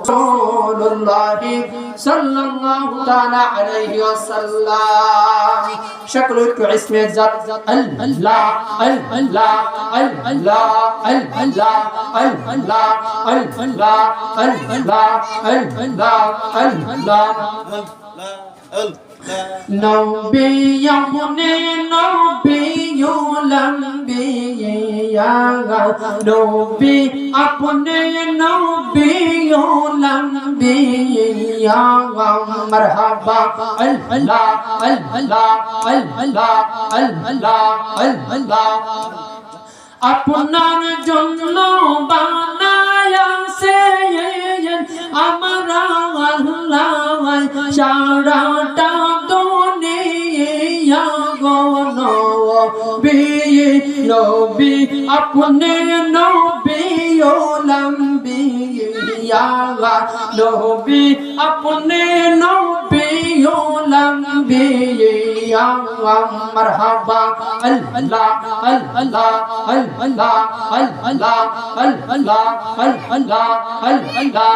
إلا الله إلا الله إلا الله إلا الله لا إله إلا الله رسول الله صلى الله تعالى عليه وسلم شكل اسم الزد الله الله الله الله الله الله الله الله نبي يغني نبي নবী আপনি নবী লম্বিয়া মরহাবা আল্লাহ আল্লাহ আল্লাহ আল্লাহ আল্লাহ আপনার জন্য বানায়া সে আমার আল্লাহ সারা নবী নবী আপনি নবী ও লম্বিয়া নবী আপনি নবী ও লম্বিয়া মারহাবা আল্লাহ আল্লাহ আল্লাহ আল্লাহ আল্লাহ আল্লাহ আল্লাহ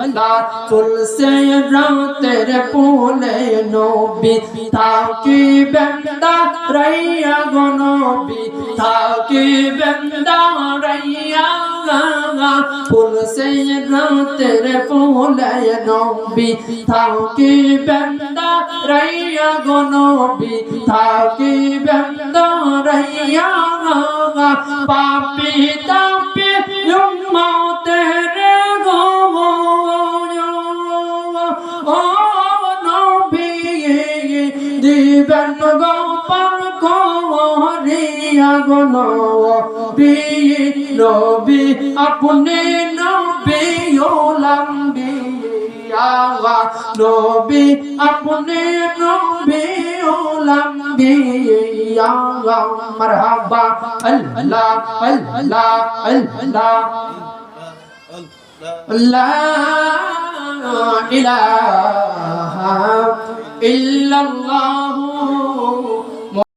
আল্লাহ তুলসে রাতের পুলে নবী থাকি বেন্দা রাইয়া গো নবী থাকি বেন্দা রাইয়া ফুল সে রাতের পুলে নবী। থাকি বেন্দা রাইয়া গো নবী, থাকি বেন্দা রাইয়া পাপি তাপি উম্মতের গো ও নবী, দিবেন গো পার গো নবী। নবী আপনি নবী ও লম্বিয়া নবী আপনি নবী ও লম্বিয়া মারহাবা আল্লাহ আল্লাহ আল্লাহ لا إله إلا الله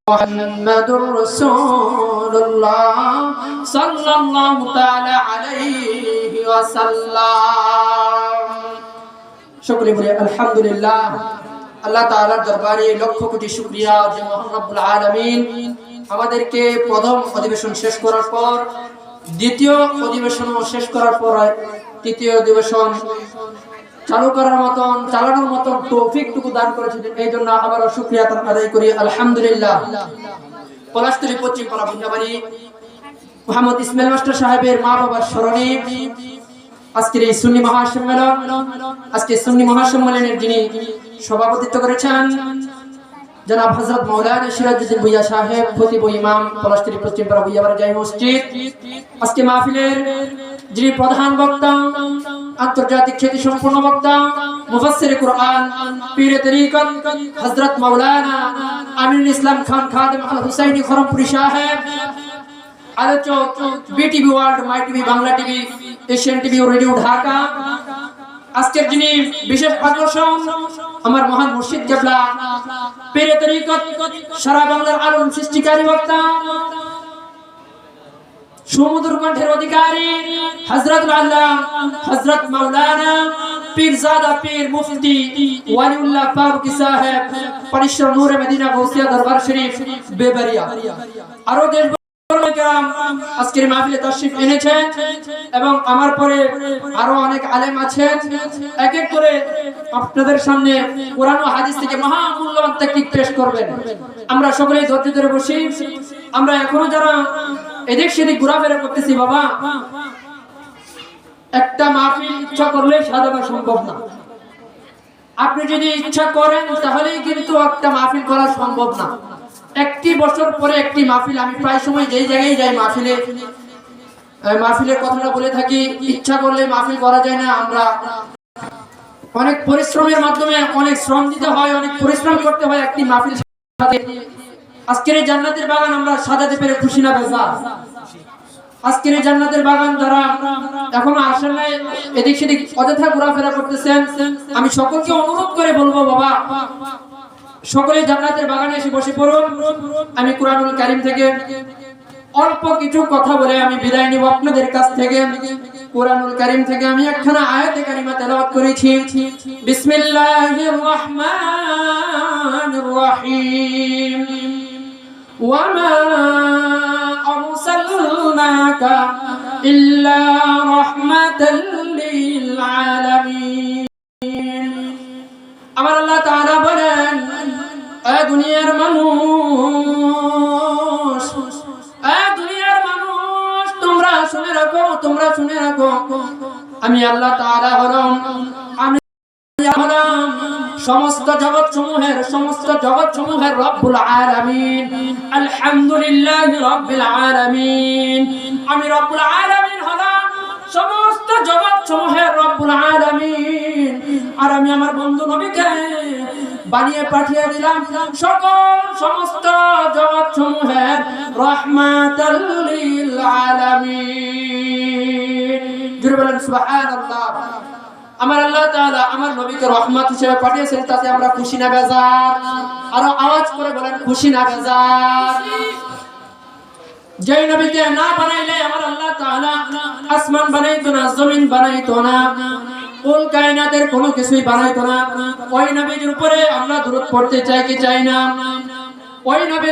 محمد رسول الله صلى الله تعالى عليه وسلم সকলে বলি আলহামদুলিল্লাহ আল্লাহ তাআলার দরবারে লক্ষ কোটি শুকরিয়া যে মহান রব্বুল আলামিন আমাদেরকে প্রথম অধিবেশন শেষ করার পর দ্বিতীয় অধিবেশন শেষ করার পর তৃতীয় অধিবেশন চালু করার মতন, চালানোর মতন তৌফিকটুকু দান করেছেন। এই জন্য আবারও শুক্রিয়া তার আদায় করি। আলহামদুলিল্লাহ। পলাশতলী পশ্চিম পাড়া বুন্দাবাড়ি মোহাম্মদ ইসমাইল মাস্টার সাহেবের মা বাবার স্মরণে আজকের এই সুন্নি মহাসম্মেলন আজকে সুন্নি মহাসম্মেলনের যিনি সভাপতিত্ব করেছেন, জনাব হযরত মাওলানা সিরাজউদ্দিন ভুইয়া সাহেব, খতিব ইমাম, পলাশতলী পশ্চিম পাড়া ভুইয়াবাড়ি জামি মসজিদ। আজকে মাহফিলের যিনি প্রধান বক্তা আন্তর্জাতিক খ্যাতি সম্পন্ন বক্তা, মুফাসসির কুরআন, পীর তরিকত হযরত মাওলানা আমিনুল ইসলাম খান খাদেম আল হুসাইনি খরমপুরি সাহেব আলোচক BTV world, my TV, Bangla TV, Asian TV O radio Dhaka. আজকের যিনি বিশেষ আকর্ষণ, আমার মহান মুর্শিদ কেবলা, পীরে তরিকত, সারা বাংলার আলোড়ন সৃষ্টিকারী বক্তা সুমধুর কণ্ঠের অধিকারী হযরত আল্লাহ হযরত মাওলানা পীরজাদা পীর মুফতি ওয়ালিউল্লাহ ফারুকি সাহেব নূরে মদিনা দরবার শরীফ আরও দেশ আজকের মাহফিলে তাশরিফ এনেছেন এবং আমার পরে আরও অনেক আলেম আছেন এক এক করে আপনাদের সামনে কোরআন ও হাদিস থেকে মহা মূল্যবান তাকলিক পেশ করবেন। আমরা সকলেই ধৈর্য ধরে বসি। আমরা এখনও যারা এদিক সেদিক ঘোরাফেরা করতেছি, বাবা। একটা মাহফিল ইচ্ছা করলে সাজানো সম্ভব না। আপনি যদি ইচ্ছা করেন, তাহলেই কিন্তু একটা মাহফিল করা সম্ভব না। একটি বছর পরে একটি মাহফিল, আমি প্রায় সময় যেই জায়গায় যাই মাহফিলে মাহফিলের কথাটা বলে থাকি, ইচ্ছা করলে মাহফিল করা যায় না, আমরা অনেক পরিশ্রমের মাধ্যমে অনেক শ্রম দিতে হয়, অনেক পরিশ্রম করতে হয় একটি মাহফিল সাথে। আজকের এই জান্নাতের বাগান আমরা সাজাতে পেরে খুশি না বেজা। আজকের এই জান্নাতের বাগান যারা এখনও আসেন নাই। এদিক সেদিক অযথা ঘোরাফেরা করতেছেন। আমি সকলকে অনুরোধ করে বলব, বাবা, সকলে জান্নাতের বাগানে এসে বসে পড়ুন। আমি কোরআনুল কারিম থেকে অল্প কিছু কথা বলে আমি বিদায় নিব আপনাদের কাছ থেকে। কোরআনুল কারিম থেকে আমি একখানা আয়াতে কারিমা তেলাওয়াত করেছি। বিসমিল্লাহির রহমানির রহিম। وما أرسلناك إلا رحمة للعالمين আমার আল্লাহ তাআলা বলেন এ দুনিয়ার মানুষ এ দুনিয়ার মানুষ তোমরা শুনে রাখো তোমরা শুনে রাখো আমি আল্লাহ তাআলা হলাম আমি হলাম সমস্ত জগৎ সমূহের সমস্ত জগৎ সমূহের রব্বুল আলামিন। আলহামদুলিল্লাহ রব্বিল আলামিন। আমি রব্বুল আলামিন হলাম সমস্ত জগৎ সমূহের রব্বুল আলামিন। আর আমি আমার বন্ধু নবীকে বানিয়ে পাঠিয়ে দিলাম সকল সমস্ত জগৎ সমূহের রহমাতাল লিল আলামিন। জুড়ে বলেন সুবহানাল্লাহ। আমার আল্লাহ তাআলা আমার নবীকে রহমত হিসেবে পাঠিয়েছেন, তাতে আমরা খুশি না, বেজার। আরও আওয়াজ করে বলেন, খুশি না, বেজার। যেই নবীকে না বানাইলে আমার আল্লাহ তাআলা আসমান বানাইতো না, জমিন বানাইতো না কুল কায়নাতের কোনো কিছুই বানাইতো না। ওই নবীর উপরে আমরা দূরত পড়তে চাই কি চাই না? ওই নবীর